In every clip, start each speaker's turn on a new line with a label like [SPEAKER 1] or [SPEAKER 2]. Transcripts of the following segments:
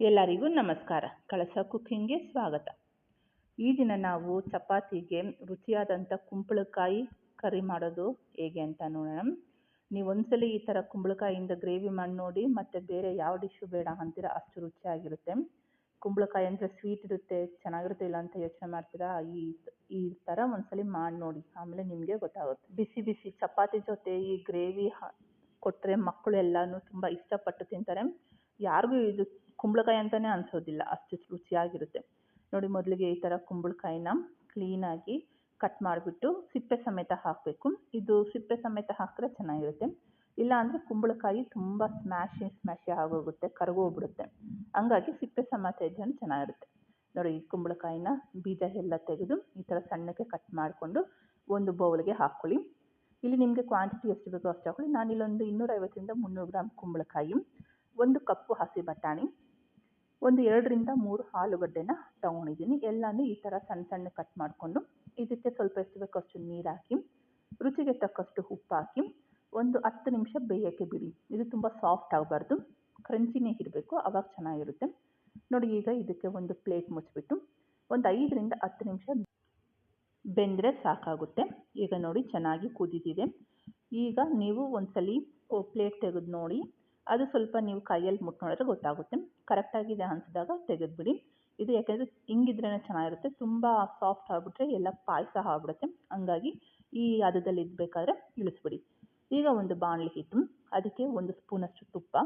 [SPEAKER 1] ಎಲ್ಲರಿಗೂ ನಮಸ್ಕಾರ. ಕಳಸ ಕುಕ್ಕಿಂಗ್ಗೆ ಸ್ವಾಗತ. ಈ ದಿನ ನಾವು ಚಪಾತಿಗೆ ರುಚಿಯಾದಂಥ ಕುಂಬಳಕಾಯಿ ಕರಿ ಮಾಡೋದು ಹೇಗೆ ಅಂತ ನೋಡೋಣ. ನೀವು ಒಂದ್ಸಲಿ ಈ ಥರ ಕುಂಬಳಕಾಯಿಯಿಂದ ಗ್ರೇವಿ ಮಾಡಿ ನೋಡಿ, ಮತ್ತು ಬೇರೆ ಯಾವ ಡಿಶ್ಶು ಬೇಡ ಅಂತೀರ ಅಷ್ಟು ರುಚಿಯಾಗಿರುತ್ತೆ. ಕುಂಬಳಕಾಯಿ ಅಂದರೆ ಸ್ವೀಟ್ ಇರುತ್ತೆ, ಚೆನ್ನಾಗಿರುತ್ತೆ ಇಲ್ಲ ಅಂತ ಯೋಚನೆ ಮಾಡ್ತೀರಾ? ಈ ಈ ಥರ ಒಂದ್ಸಲಿ ಮಾಡಿ ನೋಡಿ. ಆಮೇಲೆ ನಿಮಗೆ ಗೊತ್ತಾಗುತ್ತೆ. ಬಿಸಿ ಬಿಸಿ ಚಪಾತಿ ಜೊತೆ ಈ ಗ್ರೇವಿ ಕೊಟ್ಟರೆ ಮಕ್ಕಳು ಎಲ್ಲನೂ ತುಂಬ ಇಷ್ಟಪಟ್ಟು ತಿಂತಾರೆ. ಯಾರಿಗೂ ಇದು ಕುಂಬಳಕಾಯಿ ಅಂತಲೇ ಅನಿಸೋದಿಲ್ಲ. ಅಷ್ಟು ರುಚಿಯಾಗಿರುತ್ತೆ. ನೋಡಿ, ಮೊದಲಿಗೆ ಈ ಥರ ಕುಂಬಳಕಾಯಿನ ಕ್ಲೀನಾಗಿ ಕಟ್ ಮಾಡಿಬಿಟ್ಟು ಸಿಪ್ಪೆ ಸಮೇತ ಹಾಕಬೇಕು. ಇದು ಸಿಪ್ಪೆ ಸಮೇತ ಹಾಕಿದ್ರೆ ಚೆನ್ನಾಗಿರುತ್ತೆ. ಇಲ್ಲ ಅಂದರೆ ಕುಂಬಳಕಾಯಿ ತುಂಬ ಸ್ಮ್ಯಾಶಿ ಸ್ಮ್ಯಾಶಿ ಆಗೋಗುತ್ತೆ, ಕರಗೋಗ್ಬಿಡುತ್ತೆ. ಹಂಗಾಗಿ ಸಿಪ್ಪೆ ಸಮೇತ ಇದ್ದರೆ ಚೆನ್ನಾಗಿರುತ್ತೆ. ನೋಡಿ, ಈ ಕುಂಬಳಕಾಯಿನ ಬೀಜ ಎಲ್ಲ ತೆಗೆದು ಈ ಥರ ಸಣ್ಣಕ್ಕೆ ಕಟ್ ಮಾಡಿಕೊಂಡು ಒಂದು ಬೌಲ್ಗೆ ಹಾಕ್ಕೊಳ್ಳಿ. ಇಲ್ಲಿ ನಿಮಗೆ ಕ್ವಾಂಟಿಟಿ ಎಷ್ಟು ಬೇಕೋ ಅಷ್ಟು ಹಾಕೊಳ್ಳಿ ನಾನಿಲ್ಲೊಂದು ಇನ್ನೂರೈವತ್ತರಿಂದ ಮುನ್ನೂರು ಗ್ರಾಮ್ ಕುಂಬಳಕಾಯಿ. ಒಂದು ಕಪ್ಪು ಹಸಿ ಬಟಾಣಿ, ಒಂದು ಎರಡರಿಂದ ಮೂರು ಆಲೂಗಡ್ಡೆನ ತೊಗೊಂಡಿದ್ದೀನಿ. ಎಲ್ಲನೂ ಈ ಥರ ಸಣ್ಣ ಸಣ್ಣ ಕಟ್ ಮಾಡಿಕೊಂಡು, ಇದಕ್ಕೆ ಸ್ವಲ್ಪ ಎಷ್ಟು ಬೇಕಷ್ಟು ನೀರು ಹಾಕಿ, ರುಚಿಗೆ ತಕ್ಕಷ್ಟು ಉಪ್ಪು ಹಾಕಿ, ಒಂದು ಹತ್ತು ನಿಮಿಷ ಬೇಯೋಕ್ಕೆ ಬಿಡಿ. ಇದು ತುಂಬ ಸಾಫ್ಟ್ ಆಗಬಾರ್ದು. ಕ್ರಂಚಿನೇ ಇರಬೇಕು ಆವಾಗ ಚೆನ್ನಾಗಿರುತ್ತೆ. ನೋಡಿ, ಈಗ ಇದಕ್ಕೆ ಒಂದು ಪ್ಲೇಟ್ ಮುಚ್ಚಿಬಿಟ್ಟು, ಒಂದು ಐದರಿಂದ ಹತ್ತು ನಿಮಿಷ ಬೆಂದರೆ ಸಾಕಾಗುತ್ತೆ. ಈಗ ನೋಡಿ, ಚೆನ್ನಾಗಿ ಕುದಿದಿದೆ. ಈಗ ನೀವು ಒಂದ್ಸಲಿ ಪ್ಲೇಟ್ ತೆಗೆದು ನೋಡಿ. ಅದು ಸ್ವಲ್ಪ ನೀವು ಕೈಯಲ್ಲಿ ಮುಟ್ಟಿ ನೋಡಿದ್ರೆ ಗೊತ್ತಾಗುತ್ತೆ. ಕರೆಕ್ಟಾಗಿದೆ ಅನಿಸಿದಾಗ ತೆಗೆದ್ಬಿಡಿ. ಇದು ಯಾಕೆಂದರೆ ಹಿಂಗಿದ್ರೇ ಚೆನ್ನಾಗಿರುತ್ತೆ. ತುಂಬ ಸಾಫ್ಟ್ ಆಗಿಬಿಟ್ರೆ ಎಲ್ಲ ಪಾಯಸ ಆಗ್ಬಿಡುತ್ತೆ. ಹಂಗಾಗಿ ಈ ಹದದಲ್ಲಿ ಇದ್ಬೇಕಾದ್ರೆ ಇಳಿಸ್ಬಿಡಿ. ಈಗ ಒಂದು ಬಾಣಲಿ ಹಿಟ್ಟು. ಅದಕ್ಕೆ ಒಂದು ಸ್ಪೂನಷ್ಟು ತುಪ್ಪ,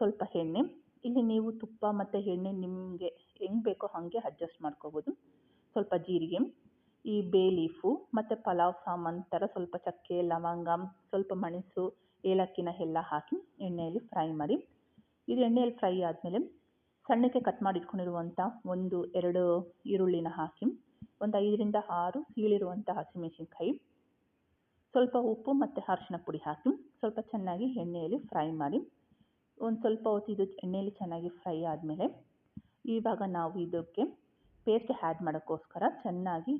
[SPEAKER 1] ಸ್ವಲ್ಪ ಎಣ್ಣೆ. ಇಲ್ಲಿ ನೀವು ತುಪ್ಪ ಮತ್ತು ಎಣ್ಣೆ ನಿಮಗೆ ಹೆಂಗೆ ಬೇಕೋ ಹಾಗೆ ಅಡ್ಜಸ್ಟ್ ಮಾಡ್ಕೋಬೋದು. ಸ್ವಲ್ಪ ಜೀರಿಗೆ. ಈ ಬೇ ಲೀಫು ಮತ್ತು ಪಲಾವ್ ಸಾಮಾನು ಥರ ಸ್ವಲ್ಪ ಚಕ್ಕೆ, ಲವಂಗ, ಸ್ವಲ್ಪ ಮೆಣಸು, ಏಲಕ್ಕಿನ ಎಲ್ಲ ಹಾಕಿ ಎಣ್ಣೆಯಲ್ಲಿ ಫ್ರೈ ಮಾಡಿ, ಇದು ಎಣ್ಣೆಯಲ್ಲಿ ಫ್ರೈ ಆದಮೇಲೆ ಸಣ್ಣಕ್ಕೆ ಕಟ್ ಮಾಡಿ ಇಟ್ಕೊಂಡಿರುವಂಥ ಒಂದು ಎರಡು ಈರುಳ್ಳಿನ ಹಾಕಿ, ಒಂದು ಐದರಿಂದ ಆರು ಸೀಳಿರುವಂಥ ಹಸಿಮೆಣಸಿನ್ಕಾಯಿ, ಸ್ವಲ್ಪ ಉಪ್ಪು ಮತ್ತು ಅರಿಶಿನ ಪುಡಿ ಹಾಕಿ ಸ್ವಲ್ಪ ಚೆನ್ನಾಗಿ ಎಣ್ಣೆಯಲ್ಲಿ ಫ್ರೈ ಮಾಡಿ, ಒಂದು ಸ್ವಲ್ಪ ಹೊತ್ತು ಇದು ಎಣ್ಣೆಯಲ್ಲಿ ಚೆನ್ನಾಗಿ ಫ್ರೈ ಆದಮೇಲೆ ಇವಾಗ ನಾವು ಇದಕ್ಕೆ ಪೇಸ್ಟ್ ಹ್ಯಾಡ್ ಮಾಡೋಕ್ಕೋಸ್ಕರ ಚೆನ್ನಾಗಿ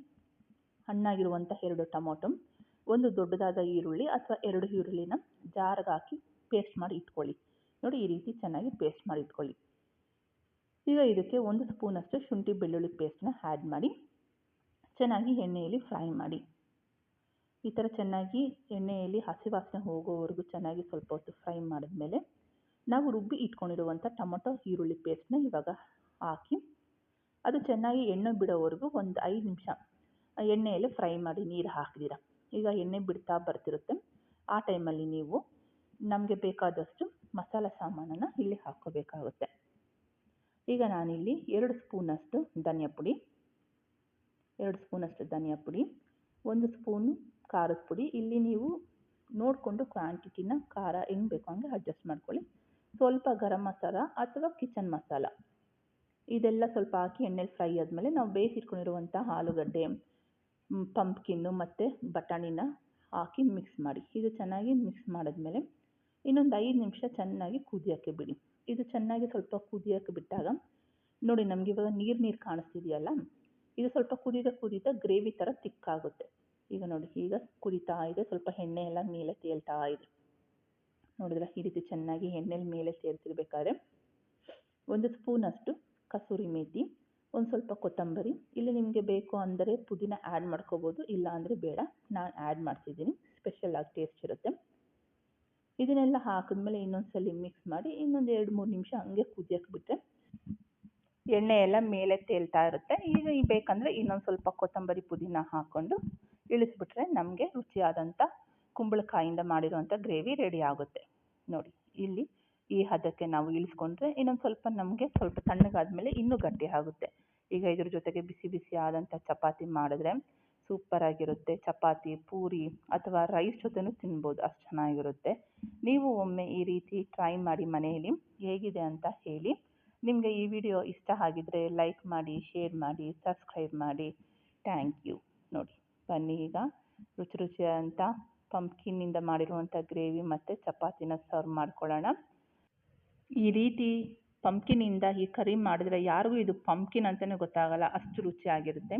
[SPEAKER 1] ಹಣ್ಣಾಗಿರುವಂಥ ಎರಡು ಟೊಮೊಟೊ, ಒಂದು ದೊಡ್ಡದಾದ ಈರುಳ್ಳಿ ಅಥವಾ ಎರಡು ಈರುಳ್ಳಿನ ಜಾರ್ಗೆ ಹಾಕಿ ಪೇಸ್ಟ್ ಮಾಡಿ ಇಟ್ಕೊಳ್ಳಿ. ನೋಡಿ ಈ ರೀತಿ ಚೆನ್ನಾಗಿ ಪೇಸ್ಟ್ ಮಾಡಿ ಇಟ್ಕೊಳ್ಳಿ. ಈಗ ಇದಕ್ಕೆ ಒಂದು ಸ್ಪೂನಷ್ಟು ಶುಂಠಿ ಬೆಳ್ಳುಳ್ಳಿ ಪೇಸ್ಟ್ನ ಆ್ಯಡ್ ಮಾಡಿ, ಚೆನ್ನಾಗಿ ಎಣ್ಣೆಯಲ್ಲಿ ಫ್ರೈ ಮಾಡಿ. ಈ ಥರ ಚೆನ್ನಾಗಿ ಎಣ್ಣೆಯಲ್ಲಿ ಹಸಿ ವಾಸನೆ ಹೋಗೋವರೆಗೂ ಚೆನ್ನಾಗಿ ಸ್ವಲ್ಪ ಹೊತ್ತು ಫ್ರೈ ಮಾಡಿದ್ಮೇಲೆ ನಾವು ರುಬ್ಬಿ ಇಟ್ಕೊಂಡಿರುವಂಥ ಟೊಮೊಟೊ, ಈರುಳ್ಳಿ ಪೇಸ್ಟ್ನ ಇವಾಗ ಹಾಕಿ, ಅದು ಚೆನ್ನಾಗಿ ಎಣ್ಣೆ ಬಿಡೋವರೆಗೂ ಒಂದು ಐದು ನಿಮಿಷ ಎಣ್ಣೆಯಲ್ಲಿ ಫ್ರೈ ಮಾಡಿ ನೀರು ಹಾಕಿದಿರ ಈಗ ಎಣ್ಣೆ ಬಿಡ್ತಾ ಬರ್ತಿರುತ್ತೆ. ಆ ಟೈಮಲ್ಲಿ ನೀವು ನಮಗೆ ಬೇಕಾದಷ್ಟು ಮಸಾಲೆ ಸಾಮಾನನ್ನು ಇಲ್ಲಿ ಹಾಕ್ಕೋಬೇಕಾಗುತ್ತೆ. ಈಗ ನಾನಿಲ್ಲಿ ಎರಡು ಸ್ಪೂನಷ್ಟು ಧನಿಯಾ ಪುಡಿ, ಎರಡು ಸ್ಪೂನಷ್ಟು ಧನಿಯಾ ಪುಡಿ, ಒಂದು ಸ್ಪೂನು ಖಾರದ ಪುಡಿ. ಇಲ್ಲಿ ನೀವು ನೋಡಿಕೊಂಡು ಕ್ವಾಂಟಿಟಿನ ಖಾರ ಹೆಂಗೆ ಬೇಕೋ ಹಂಗೆ ಅಡ್ಜಸ್ಟ್ ಮಾಡ್ಕೊಳ್ಳಿ. ಸ್ವಲ್ಪ ಗರಂ ಮಸಾಲ ಅಥವಾ ಕಿಚನ್ ಮಸಾಲ. ಇದೆಲ್ಲ ಸ್ವಲ್ಪ ಹಾಕಿ ಎಣ್ಣೆಲಿ ಫ್ರೈ ಆದಮೇಲೆ ನಾವು ಬೇಯಿಸಿಟ್ಕೊಂಡಿರುವಂಥ ಆಲೂಗಡ್ಡೆ ಪಂಪ್ಕಿನ್ನು ಮತ್ತು ಬಟಾಣಿನ ಹಾಕಿ ಮಿಕ್ಸ್ ಮಾಡಿ. ಇದು ಚೆನ್ನಾಗಿ ಮಿಕ್ಸ್ ಮಾಡಿದ್ಮೇಲೆ ಇನ್ನೊಂದು ಐದು ನಿಮಿಷ ಚೆನ್ನಾಗಿ ಕುದಿಯೋಕ್ಕೆ ಬಿಡಿ. ಇದು ಚೆನ್ನಾಗಿ ಸ್ವಲ್ಪ ಕುದಿಯೋಕ್ಕೆ ಬಿಟ್ಟಾಗ ನೋಡಿ ನಮಗೆ ಇವಾಗ ನೀರು ನೀರು ಕಾಣಿಸ್ತಿದೆಯಲ್ಲ, ಇದು ಸ್ವಲ್ಪ ಕುದಿದ ಕುದೀತಾ ಗ್ರೇವಿ ಥರ ತಿಕ್ಕಾಗುತ್ತೆ ಈಗ ನೋಡಿ, ಈಗ ಕುದೀತಾ ಇದೆ, ಸ್ವಲ್ಪ ಎಣ್ಣೆ ಎಲ್ಲ ಮೇಲೆ ತೇಲ್ತಾ ಇದೆ. ನೋಡಿದ್ರೆ ಈ ರೀತಿ ಚೆನ್ನಾಗಿ ಎಣ್ಣೆಲಿ ಮೇಲೆ ತೇಲ್ತಿರ್ಬೇಕಾದ್ರೆ ಒಂದು ಸ್ಪೂನಷ್ಟು ಕಸೂರಿ ಮೇಥಿ ಕೊತ್ತಂಬರಿ, ಇಲ್ಲಿ ನಿಮಗೆ ಬೇಕು ಅಂದರೆ ಪುದೀನ ಆ್ಯಡ್ ಮಾಡ್ಕೋಬೋದು, ಇಲ್ಲ ಅಂದರೆ ಬೇಡ. ನಾನು ಆ್ಯಡ್ ಮಾಡ್ತಿದ್ದೀನಿ. ಸ್ಪೆಷಲ್ ಆಗಿ ಟೇಸ್ಟ್ ಇರುತ್ತೆ. ಇದನ್ನೆಲ್ಲ ಹಾಕಿದ್ಮೇಲೆ ಇನ್ನೊಂದು ಸಲ ಮಿಕ್ಸ್ ಮಾಡಿ ಇನ್ನೊಂದು ಎರಡು, ಮೂರು ನಿಮಿಷ ಹಂಗೆ ಕುದಿಯೋಕೆ ಬಿಟ್ಟರೆ ಎಣ್ಣೆ ಎಲ್ಲ ಮೇಲೆ ತೇಲ್ತಾ ಇರುತ್ತೆ. ಈಗ ಬೇಕಂದರೆ ಇನ್ನೊಂದು ಸ್ವಲ್ಪ ಕೊತ್ತಂಬರಿ, ಪುದೀನ ಹಾಕ್ಕೊಂಡು ಇಳಿಸ್ಬಿಟ್ರೆ ನಮಗೆ ರುಚಿಯಾದಂಥ ಕುಂಬಳಕಾಯಿಂದ ಮಾಡಿರುವಂಥ ಗ್ರೇವಿ ರೆಡಿ ಆಗುತ್ತೆ. ನೋಡಿ, ಇಲ್ಲಿ ಈ ಹದಕ್ಕೆ ನಾವು ಇಳಿಸ್ಕೊಂಡ್ರೆ ಇನ್ನೊಂದು ಸ್ವಲ್ಪ ನಮಗೆ ಸ್ವಲ್ಪ ತಣ್ಣಗಾದ್ಮೇಲೆ ಇನ್ನೂ ಗಟ್ಟಿ ಆಗುತ್ತೆ. ಈಗ ಇದ್ರ ಜೊತೆಗೆ ಬಿಸಿ ಬಿಸಿ ಆದಂಥ ಚಪಾತಿ ಮಾಡಿದ್ರೆ ಸೂಪರಾಗಿರುತ್ತೆ ಚಪಾತಿ, ಪೂರಿ ಅಥವಾ ರೈಸ್ ಜೊತೆನೂ ತಿನ್ಬೋದು, ಅಷ್ಟು ಚೆನ್ನಾಗಿರುತ್ತೆ. ನೀವು ಒಮ್ಮೆ ಈ ರೀತಿ ಟ್ರೈ ಮಾಡಿ ಮನೆಯಲ್ಲಿ ಹೇಗಿದೆ ಅಂತ ಹೇಳಿ. ನಿಮಗೆ ಈ ವಿಡಿಯೋ ಇಷ್ಟ ಆಗಿದ್ರೆ ಲೈಕ್ ಮಾಡಿ ಶೇರ್ ಮಾಡಿ ಸಬ್ಸ್ಕ್ರೈಬ್ ಮಾಡಿ. ಥ್ಯಾಂಕ್ ಯು ನೋಡಿ, ಬನ್ನಿ ಈಗ ರುಚಿ ರುಚಿಯಾದಂಥ ಪಂಪ್ಕಿನ್ನಿಂದ ಮಾಡಿರುವಂಥ ಗ್ರೇವಿ ಮತ್ತು ಚಪಾತಿನ ಸರ್ವ್ ಮಾಡ್ಕೊಳ್ಳೋಣ. ಈ ರೀತಿ ಪಂಪ್ಕಿನಿಂದ ಈ ಕರಿ ಮಾಡಿದ್ರೆ ಯಾರಿಗೂ ಇದು ಪಂಪ್ಕಿನ್ ಅಂತಲೇ ಗೊತ್ತಾಗಲ್ಲ, ಅಷ್ಟು ರುಚಿಯಾಗಿರುತ್ತೆ.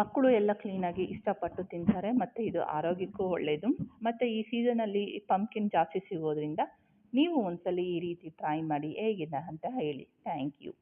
[SPEAKER 1] ಮಕ್ಕಳು ಎಲ್ಲ ಕ್ಲೀನಾಗಿ ಇಷ್ಟಪಟ್ಟು ತಿಂತಾರೆ, ಮತ್ತು ಇದು ಆರೋಗ್ಯಕ್ಕೂ ಒಳ್ಳೆಯದು ಮತ್ತು ಈ ಸೀಸನಲ್ಲಿ ಪಂಪ್ಕಿನ್ ಜಾಸ್ತಿ ಸಿಗೋದ್ರಿಂದ ನೀವು ಒಂದ್ಸಲ ಈ ರೀತಿ ಟ್ರೈ ಮಾಡಿ ಹೇಗಿದೆ ಅಂತ ಹೇಳಿ. Thank you